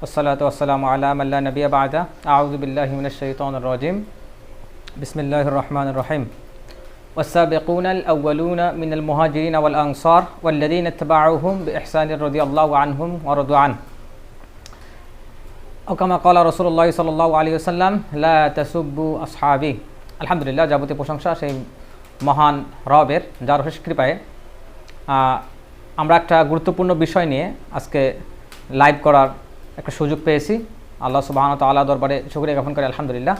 والصلاة والسلام على من لا نبي بعده أعوذ بالله من الشيطان الرجيم بسم الله الرحمن الرحيم والسابقون الأولون من المهاجرين والأنصار والذين اتبعوهم بإحسان رضي الله عنهم ورضوا عنه أو كما قال رسول الله صلى الله عليه وسلم لا تسبوا أصحابي الحمد لله যাবতীয় প্রশংসা সেই মহান রবের যার অশেষ কৃপায় আহ, আমরা একটা গুরুত্বপূর্ণ বিষয় নিয়ে আজকে লাইভ করার একটা সুযোগ পেয়েছি। আল্লাহ সুবাহন তাল্লাহ দরবারে শুক্রিয়া জ্ঞাপন করে, আলহামদুলিল্লাহ।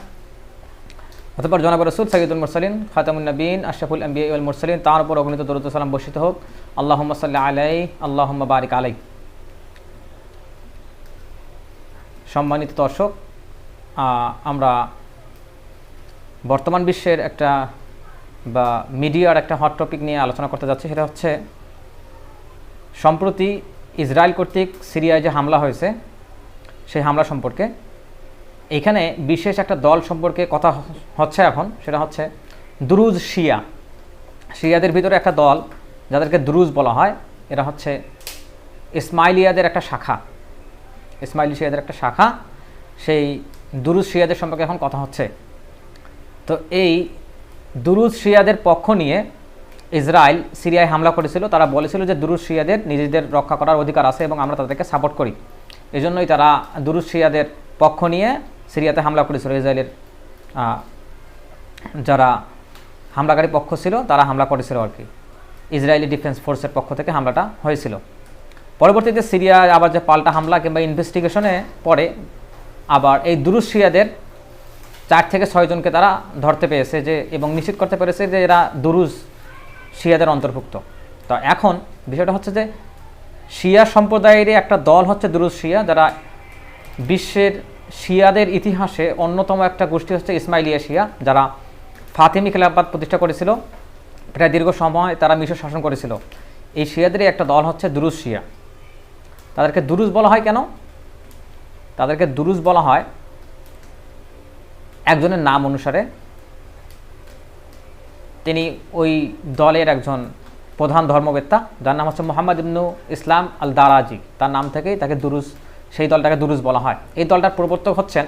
অতপর জনাব রসুল সৈয়দুল মুরসালিন খাতামুল নবীন, আশরাফুল আম্বিয়া উল মুরসালিন, তার উপর অগণিত দরুদ সালাম বর্ষিত হোক। আল্লাহ সাল্লাহ আলাই আল্লাহ বারিক আলাই সম্মানিত দর্শক আমরা বর্তমান বিশ্বের একটা বা মিডিয়ার একটা হট টপিক নিয়ে আলোচনা করতে যাচ্ছি, সেটা হচ্ছে, সম্প্রতি ইসরায়েল কর্তৃক সিরিয়ায় যে হামলা হয়েছে সেই হামলা সম্পর্কে। এখানে বিশেষ একটা দল সম্পর্কে কথা হচ্ছে এখন, সেটা হচ্ছে দুরুজ শিয়া। শিয়াদের ভিতরে একটা দল, যাদেরকে দুরুজ বলা হয়, এরা হচ্ছে ইসমাইলিয়াদের একটা শাখা। ইসমাইলি শিয়াদের একটা শাখা, সেই দুরুজ শিয়াদের সম্পর্কে এখন কথা হচ্ছে। তো এই দুরুজ শিয়াদের পক্ষ নিয়ে ইসরায়েল সিরিয়ায় হামলা করেছিল, তারা বলেছিল যে দুরুজ শিয়াদের নিজেদের রক্ষা করার অধিকার আছে এবং আমরা তাদেরকে সাপোর্ট করি। এজন্যই তারা দুরুজ শিয়াদের পক্ষ নিয়ে সিরিয়াতে হামলা করেছিল। ইসরায়েলের যারা হামলাকারী পক্ষ ছিল, তারা হামলা করেছিল আর কি। ইসরায়েলি ডিফেন্স ফোর্সের পক্ষ থেকে হামলাটা হয়েছিল। পরবর্তীতে সিরিয়া আবার যে পাল্টা হামলা কিংবা ইনভেস্টিগেশনে পরে আবার এই দুরুজ শিয়াদের চার থেকে ছয়জনকে তারা ধরতে পেরেছে যে, এবং নিশ্চিত করতে পেরেছে যে এরা দুরুজ শিয়াদের অন্তর্ভুক্ত। তো এখন বিষয়টা হচ্ছে যে শিয়া সম্প্রদায়েরই একটা দল হচ্ছে দুরুজ শিয়া, যারা বিশ্বের শিয়াদের ইতিহাসে অন্যতম একটা গোষ্ঠী হচ্ছে ইসমাইলিয়া শিয়া, যারা ফাতিমি খেলাফত প্রতিষ্ঠা করেছিল। প্রায় দীর্ঘ সময় তারা মিশর শাসন করেছিল। এই শিয়াদেরই একটা দল হচ্ছে দুরুজ শিয়া। তাদেরকে দুরুজ বলা হয় কেন? তাদেরকে দুরুজ বলা হয় একজনের নাম অনুসারে। তিনি ওই দলের একজন প্রধান ধর্মবেত্তা, যার নাম হচ্ছে মোহাম্মদ ইবনু ইসলাম আল দারাজি তার নাম থেকেই তাকে দুরুজ সেই দলটাকে দুরুজ বলা হয়। এই দলটার প্রবর্তক হচ্ছেন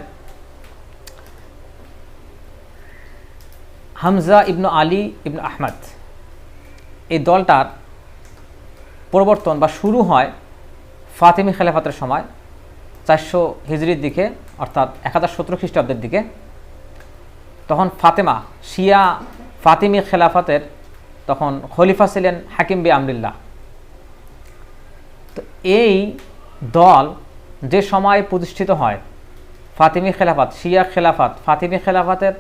হামজা ইবনু আলী ইবনু আহমদ। এই দলটার প্রবর্তন বা শুরু হয় ফাতেমি খেলাফাতের সময়, চারশো হিজড়ির দিকে, অর্থাৎ এক হাজার সতেরো খ্রিস্টাব্দের দিকে। তখন ফাতেমা, শিয়া ফাতিমি খেলাফতের তখন খলিফা ছিলেন হাকিম বি আমরিল্লাহ। তো এই দল যে সময় প্রতিষ্ঠিত হয়, ফাতিমি খেলাফাত, শিয়া খেলাফাত, ফাতিমি খেলাফাতের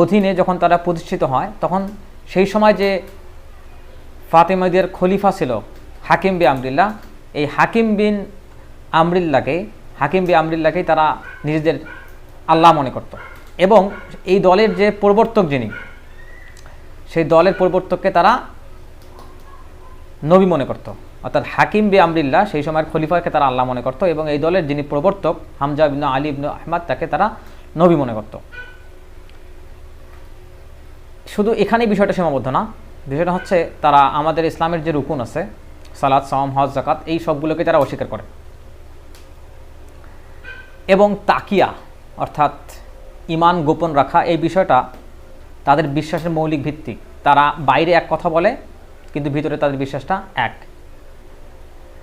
অধীনে যখন তারা প্রতিষ্ঠিত হয়, তখন সেই সময় যে ফাতিমাদের খলিফা ছিল হাকিম বি আমরিল্লাহ, এই হাকিম বিন আমরিল্লাকে হাকিম বি আমরিল্লাকেই তারা নিজেদের আল্লাহ মনে করত। এবং এই দলের যে প্রবর্তক যিনি সেই দলের প্রবর্তককে তারা নবী মনে করত। অর্থাৎ হাকিম বি আমরিল্লাহ সেই সময়ের খলিফাকে তারা আল্লাহ মনে করত এবং এই দলের যিনি প্রবর্তক হামজা ইবনু আলী ইবনু আহমদ তাকে তারা নবী মনে করত। শুধু এখানেই বিষয়টা সীমাবদ্ধ না, বিষয়টা হচ্ছে তারা আমাদের ইসলামের যে রুকুন আছে সালাদ সাম হজ জাকাত এই সবগুলোকে তারা অস্বীকার করে। এবং তাকিয়া, অর্থাৎ ইমান গোপন রাখা, এই বিষয়টা তাদের বিশ্বাসের মৌলিক ভিত্তি। তারা বাইরে এক কথা বলে, কিন্তু ভিতরে তাদের বিশ্বাসটা এক।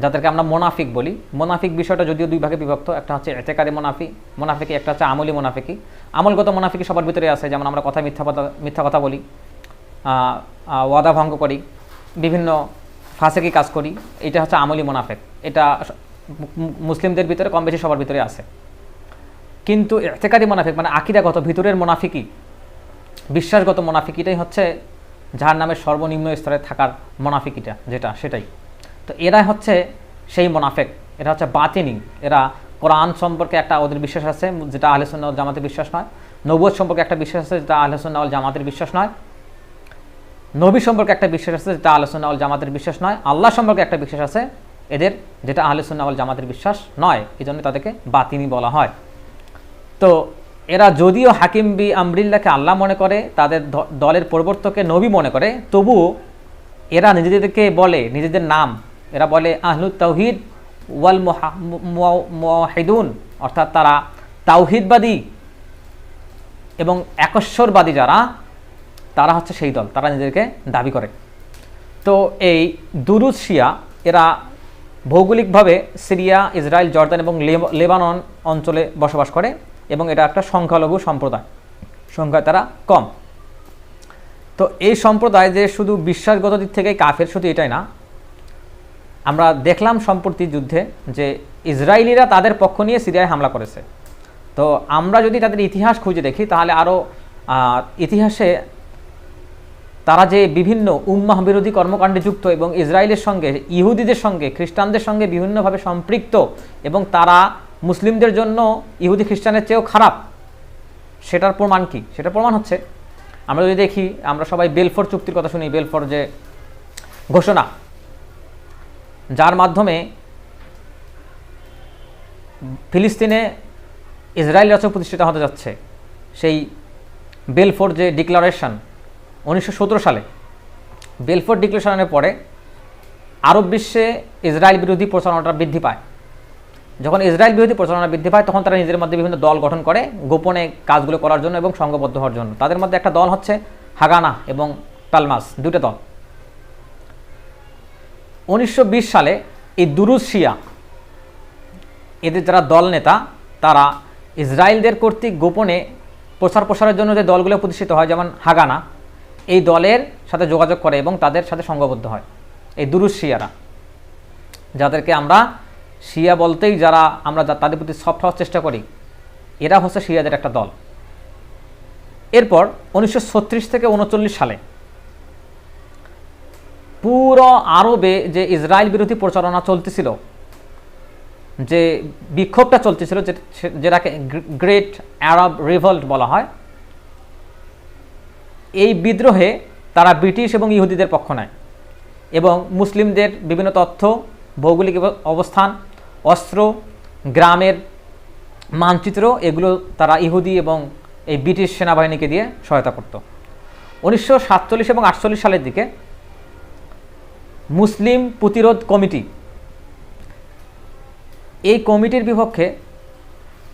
যাদেরকে আমরা মোনাফিক বলি, মোনাফিক বিষয়টা যদিও দুই ভাগে বিভক্ত, একটা হচ্ছে এতেকারি মোনাফি, মোনাফিকি, একটা হচ্ছে আমলি মোনাফিকি। আমলগত মোনাফিকি সবার ভিতরে আছে, যেমন আমরা কথা মিথ্যা কথা মিথ্যা কথা বলি ওয়াদা ভঙ্গ করি, বিভিন্ন ফাঁসেকি কাজ করি, এটা হচ্ছে আমলি মোনাফেক। এটা মুসলিমদের ভিতরে কম বেশি সবার ভিতরে আছে। কিন্তু এতেকারি মোনাফিক মানে আকিদাগত ভিতরের মোনাফিকি বিশ্বাসগত মোনাফিকিটাই হচ্ছে যার নামের সর্বনিম্ন স্তরে থাকার মোনাফিকিটা, যেটা, সেটাই। তো এরা হচ্ছে সেই মোনাফেক, এরা হচ্ছে বাতিনি। এরা কোরআন সম্পর্কে একটা ওদের বিশ্বাস আছে, যেটা আহলেসুন্নাউল জামাতের বিশ্বাস নয়। নবুয় সম্পর্কে একটা বিশ্বাস আছে, যেটা আহলেসুন্নাউল জামাতের বিশ্বাস নয়। নবী সম্পর্কে একটা বিশ্বাস আছে, যেটা আহলেসুন্নাউল জামাতের বিশ্বাস নয়। আল্লাহ সম্পর্কে একটা বিশ্বাস আছে, এদের, যেটা আহলেসুন্নাউল জামাতের বিশ্বাস নয়। এই জন্য তাদেরকে বাতিনি বলা হয়। তো এরা যদিও হাকিম বি আমরিল্লাকে আল্লাহ মনে করে, তাদের দলের প্রবর্তকে নবী মনে করে, তবুও এরা নিজেদেরকে বলে, নিজেদের নাম, এরা বলে আহলুত তৌহিদ ওয়াল মুহিদুন অর্থাৎ তারা তাওহিদবাদী এবং একশ্বরবাদী যারা, তারা হচ্ছে সেই দল, তারা নিজেদেরকে দাবি করে। তো এই দুরুজ শিয়া, এরা ভৌগোলিকভাবে সিরিয়া, ইসরায়েল, জর্দান এবং লেব- লেবানন অঞ্চলে বসবাস করে। এবং এটা একটা সংখ্যালঘু সম্প্রদায়। সংখ্যায় তারা কম। তো এই সম্প্রদায় যে শুধু বিশ্বাসগত দিক থেকে কাফের শুধু এটাই না, আমরা দেখলাম সম্প্রতি যুদ্ধে যে ইসরায়েলিরা তাদের পক্ষ নিয়ে সিরিয়ায় হামলা করেছে। তো আমরা যদি তাদের ইতিহাস খুঁজে দেখি, তাহলে আরও ইতিহাসে তারা যে বিভিন্ন উম্মাহ বিরোধী কর্মকাণ্ডে যুক্ত এবং ইসরায়েলের সঙ্গে, ইহুদিদের সঙ্গে, খ্রিস্টানদের সঙ্গে বিভিন্নভাবে সম্পৃক্ত এবং তারা মুসলিমদের জন্য ইহুদি খ্রিস্টানের চেয়েও খারাপ। সেটার প্রমাণ কি? সেটার প্রমাণ হচ্ছে, আমরা যদি দেখি, আমরা সবাই বেলফোর চুক্তির কথা শুনি, বেলফোর যে ঘোষণা, যার মাধ্যমে ফিলিস্তিনে ইসরায়েল রাষ্ট্র প্রতিষ্ঠিত হতে যাচ্ছে। সেই বেলফোর যে ডিক্লারেশন, উনিশশো সতেরো সালে, বেলফোর ডিক্লারেশনের পরে আরব বিশ্বে ইসরায়েল বিরোধী প্রচারণাটা বৃদ্ধি পায়। যখন ইসরায়েল বিরোধী প্রচারণা বৃদ্ধি পায়, তখন তারা নিজের মধ্যে বিভিন্ন দল গঠন করে গোপনে কাজগুলো করার জন্য এবং সংঘবদ্ধ হওয়ার জন্য। তাদের মধ্যে একটা দল হচ্ছে হাগানা এবং পালমাস দুটো দল। উনিশশো বিশ সালে এই দুরুজ শিয়া, এদের যারা দল নেতা, তারা ইসরায়েলদের কর্তৃক গোপনে প্রচার প্রসারের জন্য যে দলগুলো প্রতিষ্ঠিত হয়, যেমন হাগানা, এই দলের সাথে যোগাযোগ করে এবং তাদের সাথে সংঘবদ্ধ হয়। এই দুরুজ শিয়ারা, যাদেরকে আমরা শিয়া বলতেই যারা আমরা তাদের প্রতি সফট হওয়ার চেষ্টা করি, এরা হচ্ছে শিয়াদের একটা দল। এরপর উনিশশো ছত্রিশ থেকে উনচল্লিশ সালে পুরো আরবে যে ইসরায়েল বিরোধী প্রচারণা চলতেছিল, যে বিক্ষোভটা চলতেছিল যেটাকে গ্রেট আরব রিভল্ট বলা হয়, এই বিদ্রোহে তারা ব্রিটিশ এবং ইহুদিদের পক্ষ নেয় এবং মুসলিমদের বিভিন্ন তথ্য, ভৌগোলিক অবস্থান অস্ত্র, গ্রামের মানচিত্র, এগুলো তারা ইহুদি এবং এই ব্রিটিশ সেনাবাহিনীকে দিয়ে সহায়তা করত। উনিশশো সাতচল্লিশ এবং আটচল্লিশ সালের দিকে মুসলিম প্রতিরোধ কমিটি, এই কমিটির বিপক্ষে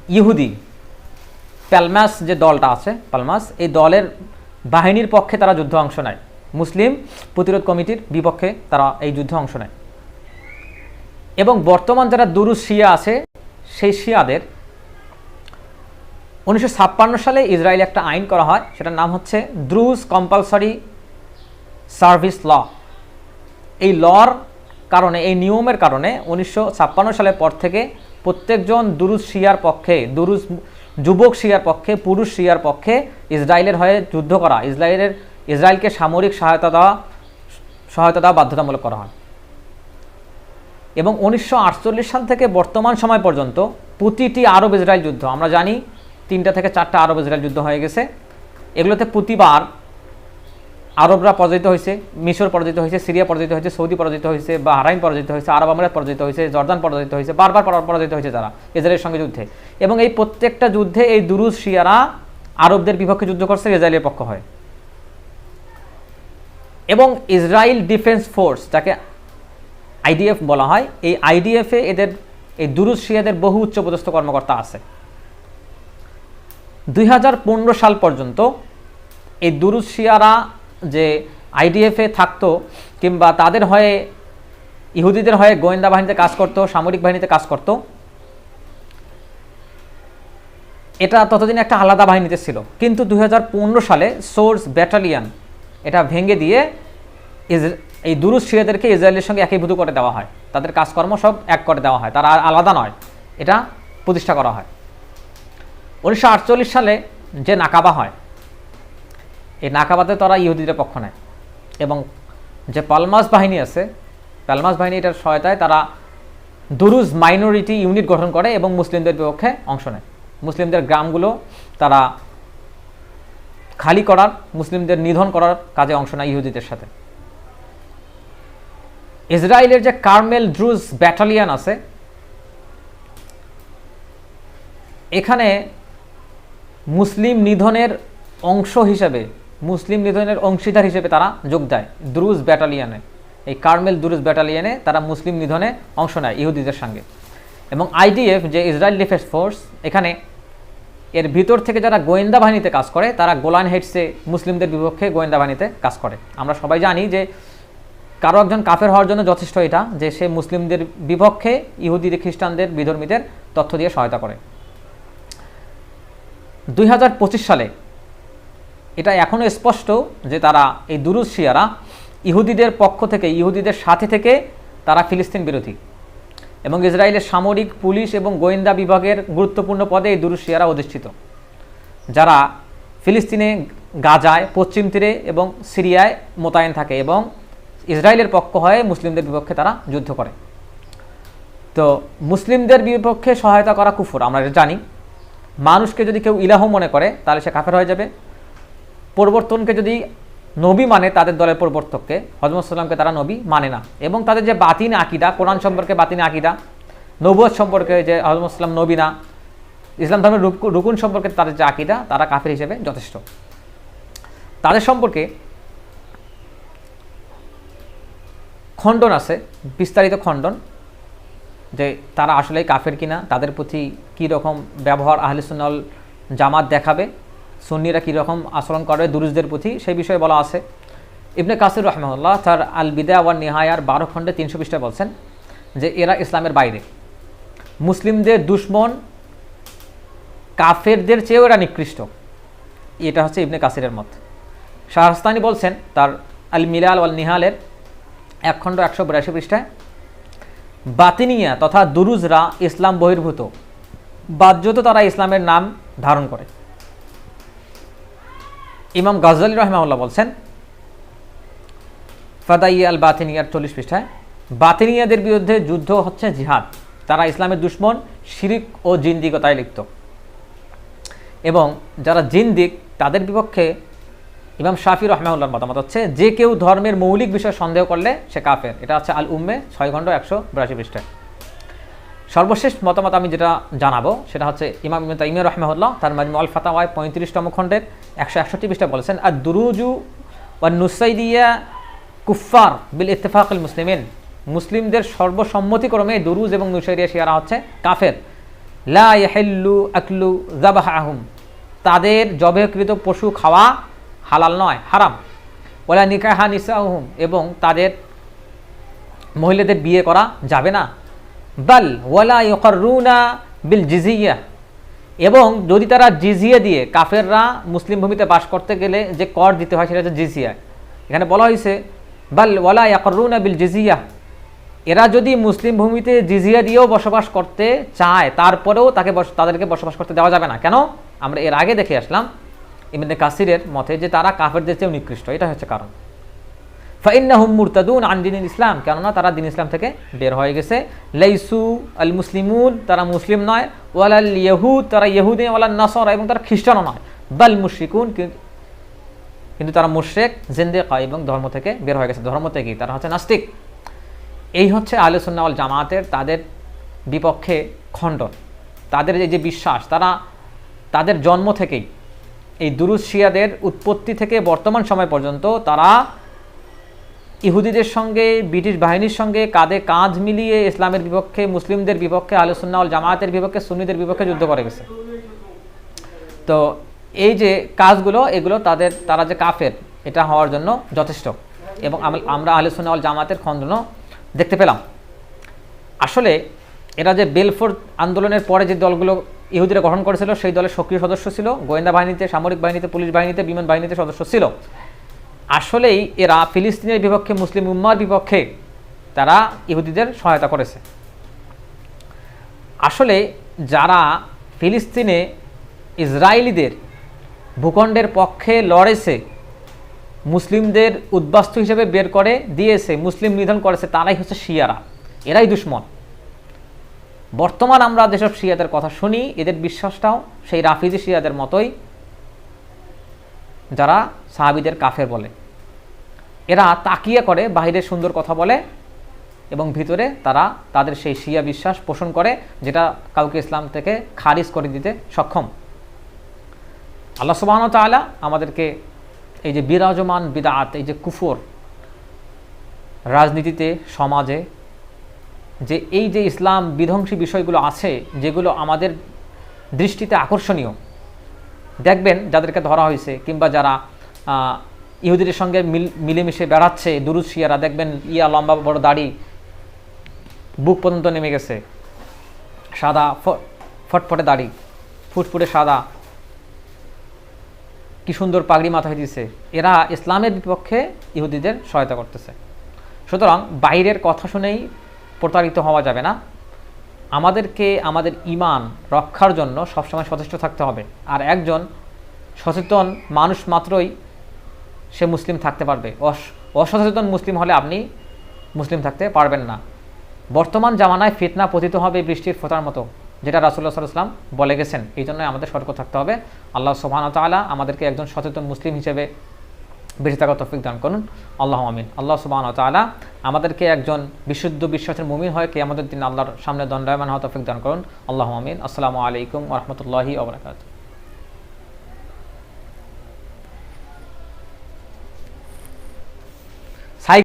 ইহুদি প্যালমাস যে দলটা আছে, পালমাস, এই দলের বাহিনীর পক্ষে তারা যুদ্ধ অংশ নেয়। মুসলিম প্রতিরোধ কমিটির বিপক্ষে তারা এই যুদ্ধে অংশ নেয়। এবং বর্তমান যারা দুরুজ শিয়া আছে, সেই শিয়াদের উনিশশো ছাপ্পান্ন সালে ইসরায়েলে একটা আইন করা হয়, সেটার নাম হচ্ছে দ্রুজ কম্পালসারি সার্ভিস ল। এই লর কারণে, এই নিয়মের কারণে উনিশশো ছাপ্পান্ন সালের পর থেকে প্রত্যেকজন দুরুজ শিয়ার পক্ষে, দুরুজ যুবক শিয়ার পক্ষে, পুরুষ শিয়ার পক্ষে ইসরায়েলের হয়ে যুদ্ধ করা, ইসরায়েলের, ইসরায়েলকে সামরিক সহায়তা দেওয়া সহায়তা দেওয়া বাধ্যতামূলক করা হয়। এবং উনিশশো আটচল্লিশ সাল থেকে বর্তমান সময় পর্যন্ত প্রতিটি আরব ইসরায়েল যুদ্ধ, আমরা জানি তিনটা থেকে চারটা আরব ইসরায়েল যুদ্ধ হয়ে গেছে। এগুলোতে প্রতিবার আরবরা পরাজিত হয়েছে, মিশর পরাজিত হয়েছে, সিরিয়া পরাজিত হয়েছে, সৌদি পরাজিত হয়েছে বা হারাইন পরাজিত হয়েছে, আরব আমিরাত পরাজিত হয়েছে, জর্দান পরাজিত হয়েছে, বারবার পরা- পরাজিত হয়েছে তারা ইসরায়েলের সঙ্গে যুদ্ধে। এবং এই প্রত্যেকটা যুদ্ধে এই দুরুজ শিয়ারা আরবদের বিপক্ষে যুদ্ধ করছে, ইসরায়েলের পক্ষ হয়। এবং ইসরায়েল ডিফেন্স ফোর্স, যাকে আইডিএফ বলা হয়, এই আইডিএফে এদের, এই দুরুজ শিয়াদের বহু উচ্চপদস্থ কর্মকর্তা আছে। দুই হাজার পনেরো সাল পর্যন্ত এই দুরুজ শিয়ারা যে আইডিএফে থাকতো কিংবা তাদের হয়ে ইহুদিদের হয়ে গোয়েন্দা বাহিনীতে কাজ করতো, সামরিক বাহিনীতে কাজ করতো, এটা ততদিন একটা আলাদা বাহিনীতে ছিল। কিন্তু দু হাজার পনেরো সালে সোর্স ব্যাটালিয়ান এটা ভেঙে দিয়ে এই দুরুজ শিয়াদেরকে ইসরায়েলের সঙ্গে একীভূত করে দেওয়া হয়। তাদের কাজকর্ম সব এক করে দেওয়া হয়। তারা আলাদা নয়। এটা প্রতিষ্ঠা করা হয়। উনিশশো আটচল্লিশ সালে যে নাকাবা হয়, এই নাকাবাতে তারা ইহুদিদের পক্ষ নেয় এবং যে পালমাস বাহিনী আছে, পালমাস বাহিনী এটার সহায়তায় তারা দুরুজ মাইনরিটি ইউনিট গঠন করে এবং মুসলিমদের বিপক্ষে অংশ নেয়। মুসলিমদের গ্রামগুলো তারা খালি করার, মুসলিমদের নিধন করার কাজে অংশ নেয় ইহুদিদের সাথে। ইসরায়েলের যে কার্মেল ড্রুজ ব্যাটালিয়ান আছে, এখানে মুসলিম নিধনের অংশ হিসেবে, মুসলিম নিধনের অংশীদার হিসেবে তারা যোগ দেয় দ্রুজ ব্যাটালিয়ানে। এই কার্মেল দুরুজ ব্যাটালিয়নে তারা মুসলিম নিধনে অংশ নেয় ইহুদিদের সঙ্গে। এবং আইডিএফ, যে ইসরায়েল ডিফেন্স ফোর্স, এখানে এর ভিতর থেকে যারা গোয়েন্দা বাহিনীতে কাজ করে, তারা গোলান হেডসে মুসলিমদের বিপক্ষে গোয়েন্দা বাহিনীতে কাজ করে। আমরা সবাই জানি যে কারও একজন কাফের হওয়ার জন্য যথেষ্ট এটা, যে সে মুসলিমদের বিপক্ষে ইহুদি খ্রিস্টানদের বিধর্মীদের তথ্য দিয়ে সহায়তা করে। দুই হাজার পঁচিশ সালে এটা এখনও স্পষ্ট যে তারা, এই দুরুজ শিয়ারা ইহুদিদের পক্ষ থেকে, ইহুদিদের সাথে থেকে তারা ফিলিস্তিন বিরোধী এবং ইসরায়েলের সামরিক, পুলিশ এবং গোয়েন্দা বিভাগের গুরুত্বপূর্ণ পদে এই দুরুজ শিয়ারা অধিষ্ঠিত, যারা ফিলিস্তিনে, গাজায়, পশ্চিম তীরে এবং সিরিয়ায় মোতায়েন থাকে এবং ইসরায়েলের পক্ষ হয়ে মুসলিমদের বিপক্ষে তারা যুদ্ধ করে। তো মুসলিমদের বিপক্ষে সহায়তা করা কুফুর, আমরা এটা জানি। মানুষকে যদি কেউ ইলাহ মনে করে, তাহলে সে কাফের হয়ে যাবে। পরিবর্তনকে যদি নবী মানে তাদের দলের পরিবর্তককে, হজরত সাল্লামকে তারা নবী মানে না। এবং তাদের যে বাতিন আকিদা, কোরআন সম্পর্কে বাতিন আকিদা নবুয় সম্পর্কে যে হজরত সাল্লাম নবী না, ইসলাম ধর্মের রুকুন সম্পর্কে তাদের যে আকিদা, তারা কাফের হিসেবে যথেষ্ট। তাদের সম্পর্কে খণ্ডন আছে, বিস্তারিত খণ্ডন, যে তারা আসলে কাফের কিনা, তাদের প্রতি কী রকম ব্যবহার আহলে সুন্নাল জামাত দেখাবে, সুন্নিরা কী রকম আচরণ করবে, দুরুজদের প্রতি সেই বিষয়ে বলা আছে। ইবনে কাসির রহমাল্লাহ তার আল বিদা ওয়ান নিহায়ার বারো খণ্ডে তিনশো পৃষ্ঠায় বলছেন যে, এরা ইসলামের বাইরে। মুসলিমদের দুশ্মন কাফেরদের চেয়েও এরা নিকৃষ্ট। এটা হচ্ছে ইবনে কাসিরের মত। শাহস্তানি বলছেন তার আল মিলাল ওয়াল নিহালের এক একশো বিরাশি পৃষ্ঠায়। বাতিনিয়া তথা দুরুজরা ইসলাম বহির্ভূত। বাহ্যত তারা ইসলামের নাম ধারণ করে। ইমাম গাজালি রহমাউল্লাহ বলছেন ফাদাই আল বাতিনিয়ার চল্লিশ পৃষ্ঠায়, বাতিনিয়াদের বিরুদ্ধে যুদ্ধ হচ্ছে জিহাদ। তারা ইসলামের দুশ্মন, শিরিক ও জিন্দিকতায় লিপ্ত। এবং যারা জিন্দিক, তাদের বিপক্ষে ইমাম শাফি রহমাউল্লাহর মতামত হচ্ছে, যে কেউ ধর্মের মৌলিক বিষয়ে সন্দেহ করলে সে কাফের। এটা হচ্ছে আল উম্মে ছয় খণ্ড, একশো বিরাশি পৃষ্ঠায়। সর্বশেষ মতামত আমি যেটা জানাব, সেটা হচ্ছে ইমাম তাইমিয়া রহমাউল্লাহ তার মাজমু আল ফাতাওয়ায় পঁয়ত্রিশতম খণ্ডের একশো একষট্টি পৃষ্ঠায় বলেছেন আর দুরুজু ওয়া নুসাইদিয়া কুফার বিল ইত্তেফাকুল মুসলিমিন। মুসলিমদের সর্বসম্মতিক্রমে দুরুজ এবং নুসাইরিয়া শিয়ারা হচ্ছে কাফের। লা ইয়াহিল্লু আকলু জাবাহ আহুম তাদের জবেকৃত পশু খাওয়া হালাল নয়, হারাম। ওলা নিকাহা নিসাহুম এবং তাদের মহিলাদের বিয়ে করা যাবে না। বাল ওয়ালা ইকরুনা বিল জিজিয়া, এবং যদি তারা জিজিয়া দিয়ে কাফেররা মুসলিম ভূমিতে বাস করতে গেলে যে কর দিতে হয় সেটা হচ্ছে জিজিয়া। এখানে বলা হয়েছে, বাল ওয়ালা ইকরুনা বিল জিজিয়া, এরা যদি মুসলিম ভূমিতে জিজিয়া দিয়েও বসবাস করতে চায়, তারপরেও তাকে তাদেরকে বসবাস করতে দেওয়া যাবে না। কেন? আমরা এর আগে দেখে আসলাম ইমিনে কাসিরের মতে যে তারা কাফেরদের চেয়েও নিকৃষ্ট, এটা হচ্ছে কারণ। ফাইন্নাহুম মুরতাদুন আন দিন ইসলাম, কেননা তারা দিন ইসলাম থেকে বের হয়ে গেছে। লাইসু আল মুসলিমুন, তারা মুসলিম নয়। ওয়ালাল ইহুদ তারা ইহুদে ওয়ালাল নাসর, এবং তারা খ্রিস্টানও নয়। বাল মুশরিকুন কিন্তু তারা মুশরেক, জিন্দেকা এবং ধর্ম থেকে বের হয়ে গেছে। ধর্ম থেকেই তারা হচ্ছে নাস্তিক। এই হচ্ছে আলোচনাওয়াল জামাতের তাদের বিপক্ষে খণ্ডন। তাদের এই যে বিশ্বাস, তারা তাদের জন্ম থেকেই এই দুরুজ শিয়াদের উৎপত্তি থেকে বর্তমান সময় পর্যন্ত তারা ইহুদিদের সঙ্গে, ব্রিটিশ বাহিনীর সঙ্গে কাঁধে কাঁধ মিলিয়ে ইসলামের বিপক্ষে, মুসলিমদের বিপক্ষে আলোচনাওয়াল জামায়াতের বিপক্ষে, সুন্নিদের বিপক্ষে যুদ্ধ করে গেছে। তো এই যে কাজগুলো, এগুলো তাদের, তারা যে কাফের, এটা হওয়ার জন্য যথেষ্ট। এবং আম- আমরা আলোচনাওয়াল জামাতের খণ্ডনও দেখতে পেলাম। আসলে এরা যে বেলফোর আন্দোলনের পরে যে দলগুলো ইহুদিরা গঠন করেছিল, সেই দলের সক্রিয় সদস্য ছিল, গোয়েন্দা বাহিনীতে, সামরিক বাহিনীতে, পুলিশ বাহিনীতে, বিমান বাহিনীতে সদস্য ছিল। আসলেই এরা ফিলিস্তিনের বিপক্ষে, মুসলিম উম্মার বিপক্ষে তারা ইহুদিদের সহায়তা করেছে। আসলে যারা ফিলিস্তিনে ইসরায়েলিদের ভূখণ্ডের পক্ষে লড়েছে, মুসলিমদের উদ্বাস্তু হিসেবে বের করে দিয়েছে, মুসলিম নিধন করেছে, তারাই হচ্ছে শিয়ারা। এরাই দুশ্মন। বর্তমান আমরা যেসব শিয়াদের কথা শুনি, এদের বিশ্বাসটাও সেই রাফিজি শিয়াদের মতোই, যারা সাহাবিদের কাফের বলে। এরা তাকিয়ে করে বাইরের সুন্দর কথা বলে এবং ভিতরে তারা তাদের সেই শিয়া বিশ্বাস পোষণ করে, যেটা কাউকে ইসলাম থেকে খারিজ করে দিতে সক্ষম। আল্লাহ সুবাহন তাআলা আমাদেরকে এই যে বিরাজমান বিদাত, এই যে কুফর রাজনীতিতে, সমাজে যে এই যে ইসলাম বিধ্বংসী বিষয়গুলো আছে, যেগুলো আমাদের দৃষ্টিতে আকর্ষণীয়, দেখবেন যাদেরকে ধরা হয়েছে, কিংবা যারা ইহুদিদের সঙ্গে মিল, মিলেমিশে বেড়াচ্ছে, দুরুদ শিয়ারা, দেখবেন ইয়া লম্বা বড় দাড়ি, বুক পর্যন্ত নেমে গেছে, সাদা ফটফটে দাড়ি, ফুটফুটে সাদা, কি সুন্দর পাগড়ি মাথায় দিছে এরা ইসলামের বিপক্ষে ইহুদিদের সহায়তা করতেছে। সুতরাং বাইরের কথা শুনেই প্রতারিত হওয়া যাবে না। আমাদেরকে আমাদের ইমান রক্ষার জন্য সবসময় সচেষ্ট থাকতে হবে। আর একজন সচেতন মানুষ মাত্রই সে মুসলিম থাকতে পারবে। অস- অসচেতন মুসলিম হলে আপনি মুসলিম থাকতে পারবেন না। বর্তমান জামানায় ফিতনা পতিত হবে বৃষ্টির ফোটার মতো, যেটা রাসুল্লাহ সাল্লাম বলে গেছেন। এই জন্য আমাদের সতর্ক থাকতে হবে। আল্লাহ সুবহান তাআলা আমাদেরকে একজন সচেতন মুসলিম হিসেবে বেঁচে থাকার তফিক দান করুন। আল্লাহ আমিন। আল্লাহ সুবাহ তালা আমাদেরকে একজন বিশুদ্ধ বিশ্বাসের মুমিন হয় কে আমাদের দিন আল্লাহর সামনে দণ্ডায়মান হওয়া তফিক দান করুন। আল্লাহ আমিন। আসসালামু আলাইকুম রহমতুল্লাহি ওবরাকাতুহ